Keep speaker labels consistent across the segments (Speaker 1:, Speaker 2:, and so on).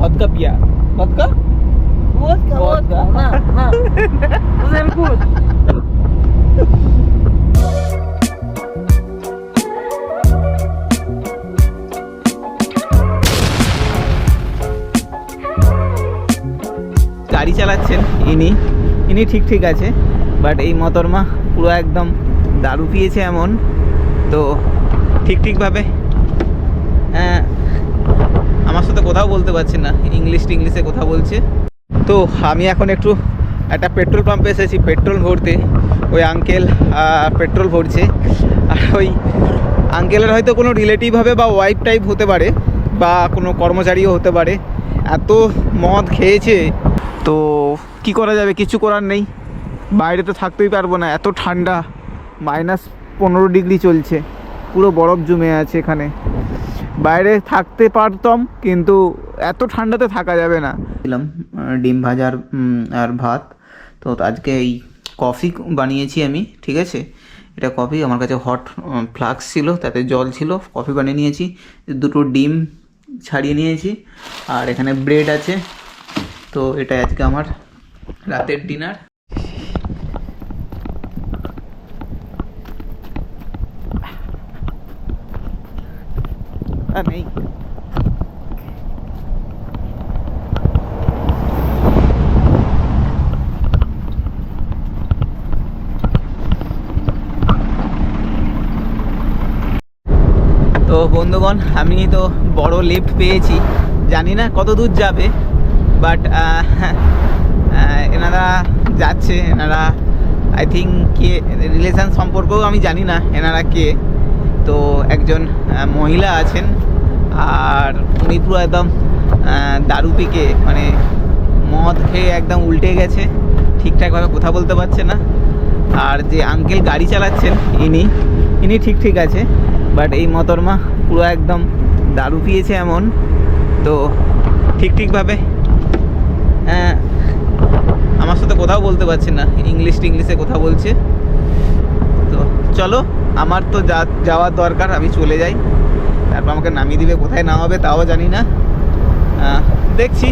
Speaker 1: Vodka পিয়া vodka
Speaker 2: Водка, водка. На, на. Sehr gut.
Speaker 1: গাড়ি চালাচ্ছেন ইনি ইনি ঠিক ঠিক আছে বাট এই মতরমা পুরো একদম দারু পিয়েছে এমন তো ঠিক ঠিকভাবে আহ, আমার সাথে কোথাও বলতে পারছে না। ইংলিশ টিংলিশে কথা বলছে। তো আমি এখন একটু একটা পেট্রোল পাম্পে এসেছি পেট্রোল ভরতে। ওই আঙ্কেল পেট্রোল ভরছে। আর ওই আঙ্কেলের হয়তো কোনো রিলেটিভ হবে বা ওয়াইফ টাইপ হতে পারে, বা কোনো কর্মচারীও হতে পারে। এত মদ খেয়েছে। তো কি করা যাবে? কিছু করার নেই। বাইরে তো থাকতেই পারব না। এত ঠান্ডা। মাইনাস পনেরো ডিগ্রি চলছে। পুরো বরফ জমে আছে এখানে। বাইরে থাকতে পারতাম, কিন্তু এত ঠান্ডাতে থাকা যাবে না। দিলাম ডিম ভাজার আর ভাত। তো আজকে এই কফি বানিয়েছি আমি, ঠিক আছে? এটা কফি, আমার কাছে হট ফ্লাক্স ছিল, তাতে জল ছিল, কফি বানিয়ে নিয়েছি। দুটো ডিম ছাড়িয়ে নিয়েছি, আর এখানে ব্রেড আছে। তো এটা আজকে আমার রাতের ডিনার নেই তো বন্ধুগণ, আমি তো বড় লিফট পেয়েছি। জানি না কত দূর যাবে বাট এনারা যাচ্ছে, এনারা আই থিঙ্ক কে রিলেশান সম্পর্কেও আমি জানি না এনারা কে। তো একজন মহিলা আছেন, আর উনি পুরো একদম দারু পিকে মানে মদ খেয়ে একদম উল্টে গেছে, ঠিকঠাকভাবে কথা বলতে পারছে না। আর যে আঙ্কেল গাড়ি চালাচ্ছেন, ইনি ইনি ঠিক ঠিক আছে। বাট এই মতরমা পুরো একদম দারু পিয়েছে এমন। তো ঠিক ঠিকভাবে আহ, আমার সাথে কোথাও বলতে পারছে না। ইংলিশ টিংলিশে কথা বলছে। তো চলো আমার তো যা যাওয়ার দরকার আমি চলে যাই। তারপর আমাকে নামিয়ে দিবে কোথায় নামাবে তাও জানি না। দেখছি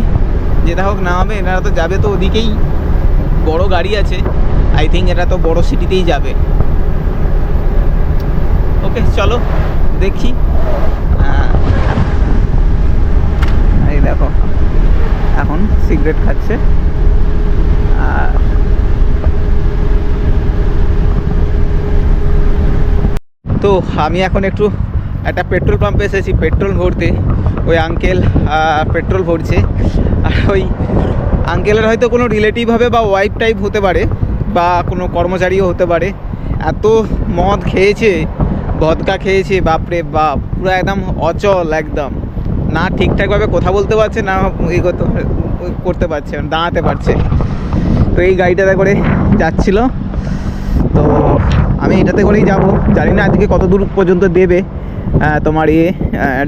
Speaker 1: যেটা হোক নামাবে এনারা তো যাবে তো ওদিকেই। বড় গাড়ি আছে। আই থিঙ্ক এটা তো বড় সিটিতেই যাবে। ওকে চলো, দেখি। এই দেখো, এখন সিগারেট খাচ্ছে। তো আমি এখন একটু একটা পেট্রোল পাম্পে এসেছি, পেট্রোল ভরতে। ওই আঙ্কেল পেট্রোল ভরছে। আর ওই আঙ্কেলের হয়তো কোনো রিলেটিভ হবে বা ওয়াইফ টাইপ হতে পারে, বা কোনো কর্মচারীও হতে পারে। এত মদ খেয়েছে ভদকা খেয়েছে বাপরে বাপ পুরো একদম অচল একদম। না ঠিকঠাকভাবে কথা বলতে পারছে না এই করতে করতে পারছে দাঁড়াতে পারছে। তো এই গাড়িটাতে করে যাচ্ছিল। তো আমি এটাতে করেই যাব। জানি না আজকে কত দূর পর্যন্ত দেবে তোমার ইয়ে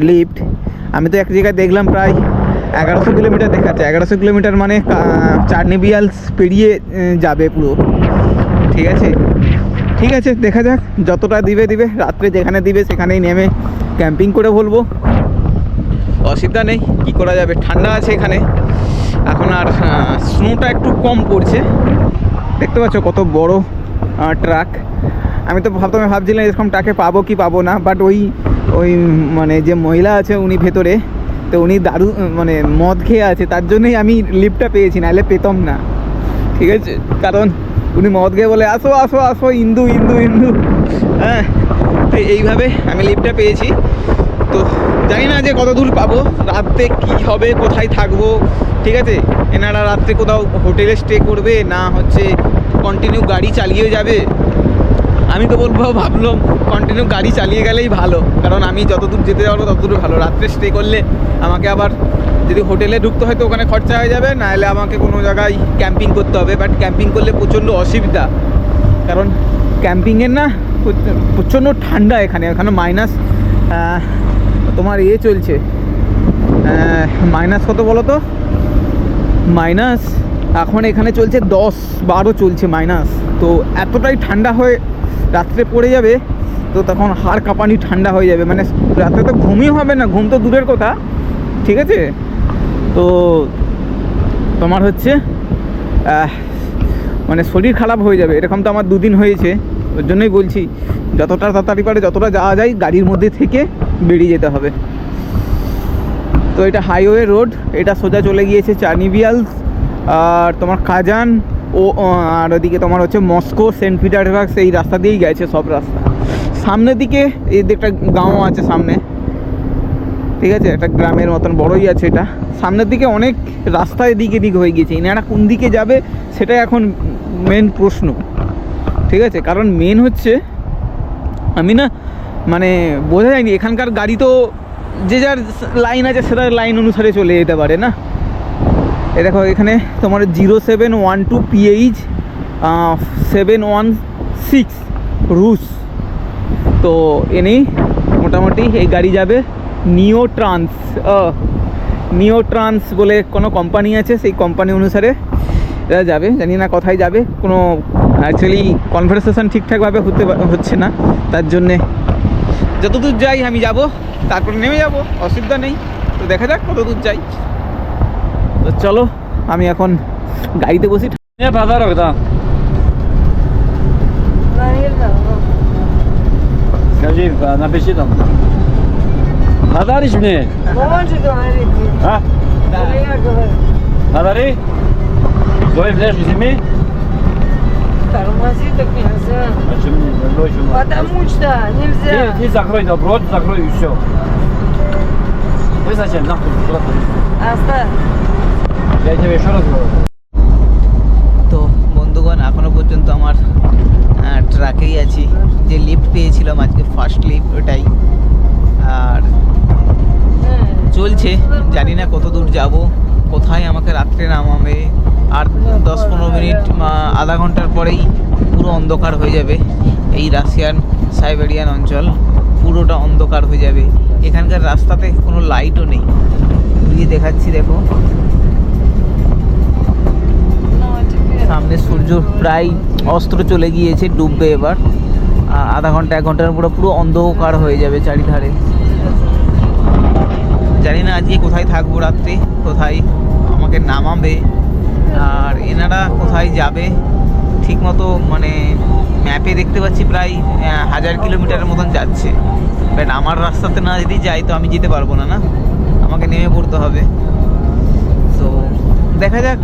Speaker 1: লিফট আমি তো এক জায়গায় দেখলাম প্রায় এগারোশো কিলোমিটার দেখাচ্ছে। এগারোশো কিলোমিটার মানে আহ, চাটনি বিয়ালস পেরিয়ে যাবে পুরো। ঠিক আছে? ঠিক আছে, দেখা যাক, যতটা দিবে দিবে, রাত্রে যেখানে দিবে সেখানেই নেমে ক্যাম্পিং করে বলব। অসুবিধা নেই, কী করা যাবে? ঠান্ডা আছে এখানে। এখন আর স্নোটা একটু কম পড়ছে। দেখতে পাচ্ছ কত বড় ট্রাক আমি তো প্রথমে ভাবছিলাম এরকম ট্রাকে পাবো কি পাবো না বাট ওই ওই মানে যে মহিলা আছে উনি ভেতরে, তো উনি দারু মানে মদ খেয়ে আছে, তার জন্যই আমি লিফটটা পেয়েছি, নাহলে পেতাম না। ঠিক আছে, কারণ উনি মদ খেয়ে বলে, আসো আসো আসো, ইন্দু ইন্দু ইন্দু। হ্যাঁ তো এইভাবে আমি লিফটটা পেয়েছি। তো জানি না যে কত দূর পাবো রাত্রে কি হবে, কোথায় থাকব, ঠিক আছে? এনারা রাত্রে কোথাও হোটেলে স্টে করবে, না হচ্ছে কন্টিনিউ গাড়ি চালিয়ে যাবে? আমি তো বলব, ভাবলাম কন্টিনিউ গাড়ি চালিয়ে গেলেই ভালো। কারণ আমি যতদূর যেতে পারব, ততদূর ভালো। রাত্রে স্টে করলে আমাকে আবার যদি হোটেলে ঢুকতে হয় তো ওখানে খরচা হয়ে যাবে, নাহলে আমাকে কোনো জায়গায় ক্যাম্পিং করতে হবে। বাট ক্যাম্পিং করলে প্রচণ্ড অসুবিধা। কারণ ক্যাম্পিংয়ের না প্রচ- প্রচণ্ড ঠান্ডা এখানে এখানে মাইনাস তোমার ইয়ে চলছে। মাইনাস কত বলো তো? মাইনাস এখন এখানে চলছে দশ, বারো চলছে মাইনাস তো এতটাই ঠান্ডা হয়ে রাত্রে পড়ে যাবে, তো তখন হাড় কাঁপানি ঠান্ডা হয়ে যাবে। মানে রাত্রে তো ঘুমই হবে না, ঘুম তো দূরের কথা। ঠিক আছে? তো তোমার হচ্ছে মানে শরীর খারাপ হয়ে যাবে, এরকম তো আমার দুদিন হয়েছে, ওর জন্যই বলছি, যতটা তাড়াতাড়ি পারে যতটা যাওয়া যায়, গাড়ির মধ্যে থেকে বেরিয়ে যেতে হবে। তো এটা হাইওয়ে রোড, এটা সোজা চলে গিয়েছে চার্নিভিয়ালস আর তোমার কাজান ও, আর ওদিকে তোমার হচ্ছে মস্কো, সেন্ট পিটারবার্গ সেই রাস্তা দিয়েই গেছে সব রাস্তা। সামনের দিকে এই একটা গাঁও আছে সামনে ঠিক আছে? একটা গ্রামের মতন, বড়ই আছে এটা। সামনের দিকে অনেক রাস্তা এদিক এদিক হয়ে গিয়েছে। এনারা কোন দিকে যাবে সেটাই এখন মেন প্রশ্ন। ঠিক আছে? কারণ মেন হচ্ছে, আমি না মানে বোঝা যায়নি, এখানকার গাড়ি তো যে যার লাইন আছে সেটার লাইন অনুসারে চলে যেতে পারে না? এ দেখো, এখানে তোমার zero seven one two PH seven one six রুস তো এনেই মোটামুটি এই গাড়ি যাবে। নিও ট্রান্স নিও ট্রান্স বলে কোনো কোম্পানি আছে সেই কোম্পানি অনুসারে এরা যাবে জানি না কোথায় যাবে কোনো অ্যাকচুয়ালি কনভারসেশন ঠিকঠাকভাবে হতে পা- হচ্ছে না তার জন্যে যতদূর যাই আমি যাব তারপর নেমে যাব অসুবিধা নেই তো দেখা যাক কত দূর যাই তো চলো আমি এখন গাড়িতে বসি
Speaker 3: Не подарок, да.
Speaker 2: Наверное, ну.
Speaker 3: Скажи, а, напиши там. Подаришь мне?
Speaker 2: Ну, он же говорит.
Speaker 3: А?
Speaker 2: Да. Я говорю.
Speaker 3: Подари? Твой флеш сними?
Speaker 2: Тормози так нельзя.
Speaker 3: Почему не? Ночью можно.
Speaker 2: Потому что
Speaker 3: Ты,
Speaker 2: нельзя.
Speaker 3: ты закрой, да, рот закрой и все. Вы зачем? Нахуй, куда ты?
Speaker 2: Оставь.
Speaker 3: Я тебе еще раз говорю.
Speaker 1: তো বন্ধুগণ এখনো পর্যন্ত আমার আহ, ট্রাকেই আছি যে লিফট পেয়েছিলাম আজকে ফার্স্ট লিফট ওটাই আর চলছে, জানি না কত দূর যাব, কোথায় আমাকে রাত্রে নামাবে, আর দশ পনেরো মিনিট আধা ঘণ্টার পরেই পুরো অন্ধকার হয়ে যাবে, এই রাশিয়ান সাইবেরিয়ান অঞ্চল, পুরোটা অন্ধকার হয়ে যাবে, এখানকার রাস্তাতে কোনো লাইটও নেই, ঘুরিয়ে দেখাচ্ছি দেখো। সামনে সূর্য প্রায় অস্ত্র চলে গিয়েছে, ডুববে এবার আধা ঘণ্টা, এক ঘণ্টার পুরো পুরো অন্ধকার হয়ে যাবে চারিধারে। জানি না আজকে কোথায় থাকব রাত্রে, কোথায় আমাকে নামাবে, আর এনারা কোথায় যাবে, ঠিকমতো মানে ম্যাপে দেখতে পাচ্ছি প্রায় হাজার কিলোমিটারের মতন যাচ্ছে। বাট আমার রাস্তাতে না যদি যাই তো আমি যেতে পারব না না? আমাকে নেমে পড়তে হবে। তো দেখা যাক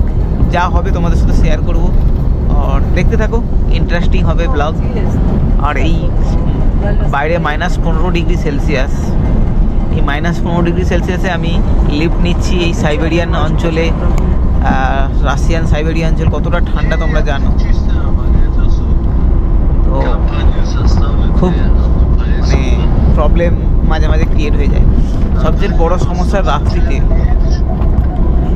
Speaker 1: যা হবে তোমাদের সাথে শেয়ার করব। আর দেখতে থাকো ইন্টারেস্টিং হবে ব্লগ আর এই বাইরে মাইনাস পনেরো ডিগ্রি সেলসিয়াস এই মাইনাস পনেরো ডিগ্রি সেলসিয়াসে আমি লিফট নিচ্ছি এই সাইবেরিয়ান অঞ্চলে আহ, রাশিয়ান সাইবেরিয়ান অঞ্চল কতটা ঠান্ডা তোমরা জানো তো খুব মানে প্রবলেম মাঝে মাঝে ক্রিয়েট হয়ে যায় সবচেয়ে বড় সমস্যা রাত্রিতে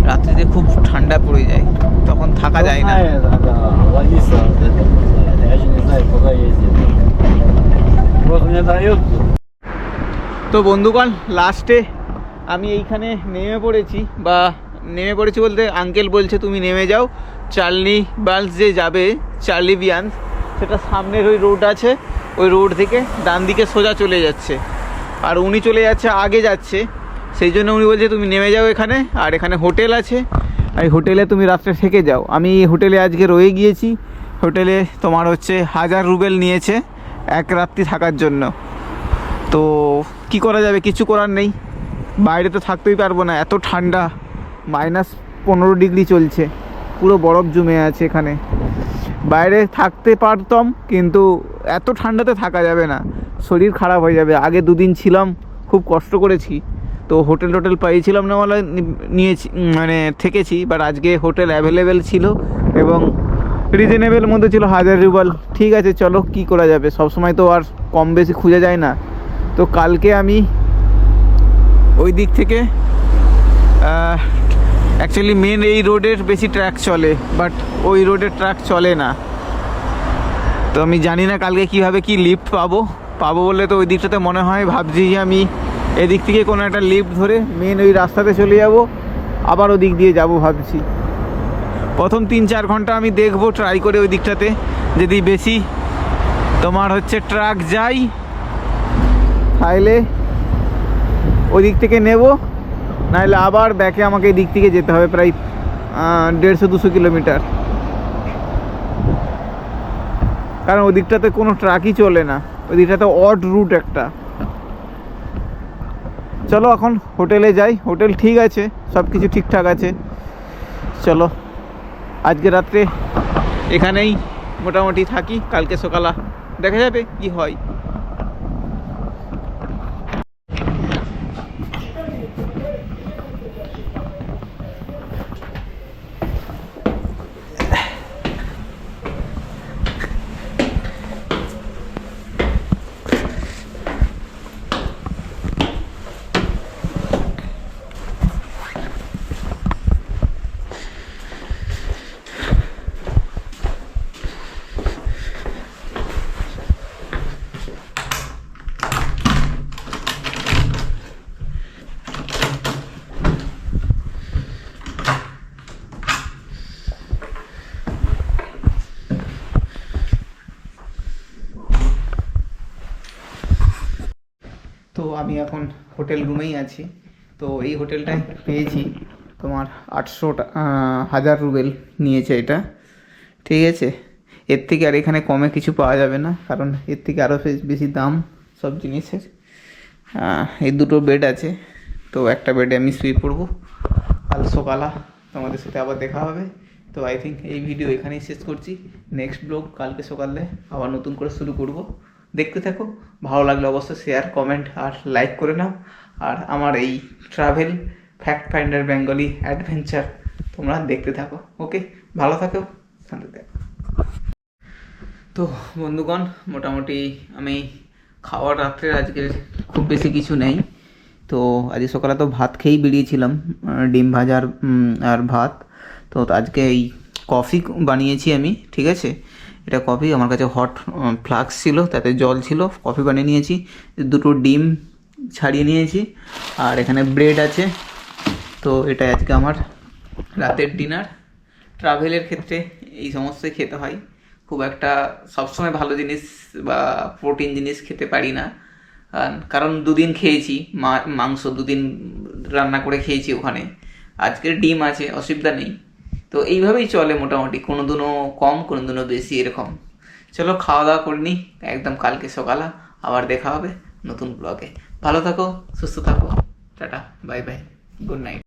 Speaker 1: রাত্রিতে খুব ঠান্ডা পড়ে যায় তখন থাকা যায় না
Speaker 3: Знает, да, Лариса, вот это, я же не знаю, куда ездит. Просто мне дают
Speaker 1: তো বন্ধুগণ লাস্টে আমি এইখানে নেমে পড়েছি, বা নেমে পড়েছি বলতে আঙ্কেল বলছে তুমি নেমে যাও। চার্লি বালস যে যাবে চার্লি বিয়ান্স সেটা সামনের ওই রোড আছে, ওই রোড থেকে ডান দিকে সোজা চলে যাচ্ছে। আর উনি চলে যাচ্ছে, আগে যাচ্ছে। সেই জন্য উনি বলছে তুমি নেমে যাও এখানে, আর এখানে হোটেল আছে। আর হোটেলে তুমি রাত্রে থেকে যাও। আমি এই হোটেলে আজকে রয়ে গিয়েছি। হোটেলে তোমার হচ্ছে হাজার রুবেল নিয়েছে এক রাত্রি থাকার জন্য। তো কি করা যাবে? কিছু করার নেই। বাইরে তো থাকতেই পারব না। এত ঠান্ডা। মাইনাস পনেরো ডিগ্রি চলছে। পুরো বরফ জমে আছে এখানে। বাইরে থাকতে পারতাম, কিন্তু এত ঠান্ডাতে থাকা যাবে না। শরীর খারাপ হয়ে যাবে। আগে দুদিন ছিলাম, খুব কষ্ট করেছি। তো হোটেল টোটেল পেয়েছিলাম না বলে নিয়েছি মানে থেকেছি বাট আজকে হোটেল অ্যাভেলেবেল ছিল এবং রিজনেবল মধ্যে ছিল, হাজার রুবাল। ঠিক আছে, চলো, কি করা যাবে? সব সময় তো আর কম বেশি খুঁজে যায় না। তো কালকে আমি ওই দিক থেকে অ্যাকচুয়ালি মেন এই রোডের বেশি ট্র্যাক চলে বাট ওই রোডের ট্র্যাক চলে না। তো আমি জানি না কালকে কীভাবে কি লিফট পাবো। পাবো বলে তো ওই দিকটাতে মনে হয়, ভাবছি যে আমি এদিক থেকে কোনো একটা লিফট ধরে মেন ওই রাস্তাতে চলে যাব, আবার ওদিক দিয়ে যাব ভাবছি। প্রথম তিন চার ঘণ্টা আমি দেখব ট্রাই করে ওই দিকটাতে। যদি বেশি তোমার হচ্ছে ট্রাক যাই তাহলে ওই দিক থেকে নেব। নাহলে আবার ব্যাকে আমাকে এই দিক থেকে যেতে হবে প্রায় দেড়শো দুশো কিলোমিটার। কারণ ওই দিকটাতে কোনো ট্রাকই চলে না। ওই দিকটাতে অড রুট একটা। চলো এখন হোটেলে যাই। হোটেল ঠিক আছে সব কিছু ঠিকঠাক আছে। চলো, আজকে রাত্রে এখানেই মোটামুটি থাকি। কালকে সকালা দেখা যাবে কি হয়। তো আমি এখন হোটেল রুমেই আছি। তো এই হোটেলটাই পেয়েছি তোমার আটশো হাজার রুবেল নিয়েছে এটা। ঠিক আছে? এর থেকে আর এখানে কমে কিছু পাওয়া যাবে না, কারণ এর থেকে আরও বেশি দাম সব জিনিসের। এই দুটো বেড আছে, তো একটা বেডে আমি শুয়ে পড়ব। কাল সকালা তোমাদের সাথে আবার দেখা হবে। তো আই থিঙ্ক এই ভিডিও এখানেই শেষ করছি। নেক্সট ব্লগ কালকে সকালে আবার নতুন করে শুরু করব। দেখতে থাকো। ভালো লাগলে অবশ্যই শেয়ার কমেন্ট আর লাইক করে নাও। আর আমার এই travel fact finder Bengali adventure তোমরা দেখতে থাকো ওকে ভালো থাকো, শান্তি থাকো। তো বন্ধুগণ, মোটামুটি আমি খাওয়ার রাত্রে আজকে খুব বেশি কিছু নেই। তো আজকে সকালে তো ভাত খেয়েই বেরিয়েছিলাম ডিম ভাজার আর ভাত। তো আজকে এই কফি বানিয়েছি আমি, ঠিক আছে? এটা কফি, আমার কাছে হট ফ্লাক্স ছিল, তাতে জল ছিল, কফি বানিয়ে নিয়েছি, দুটো ডিম ছাড়িয়ে নিয়েছি, আর এখানে ব্রেড আছে, তো এটা আজকে আমার রাতের ডিনার ট্রাভেলের ক্ষেত্রে এই সমস্তই খেতে হয়, খুব একটা সবসময় ভালো জিনিস বা প্রোটিন জিনিস খেতে পারি না কারণ দুদিন খেয়েছি মাংস দুদিন রান্না করে খেয়েছি ওখানে, আজকের ডিম আছে, অসুবিধা নেই। তো এইভাবেই চলে মোটামুটি। কোনো দিনও কম, কোনো দিনও বেশি, এরকম। চলো, খাওয়া দাওয়া করে নিই। একদম কালকে সকালে আবার দেখা হবে নতুন ব্লগে ভালো থাকো, সুস্থ থাকো। Tata, bye bye. Good night.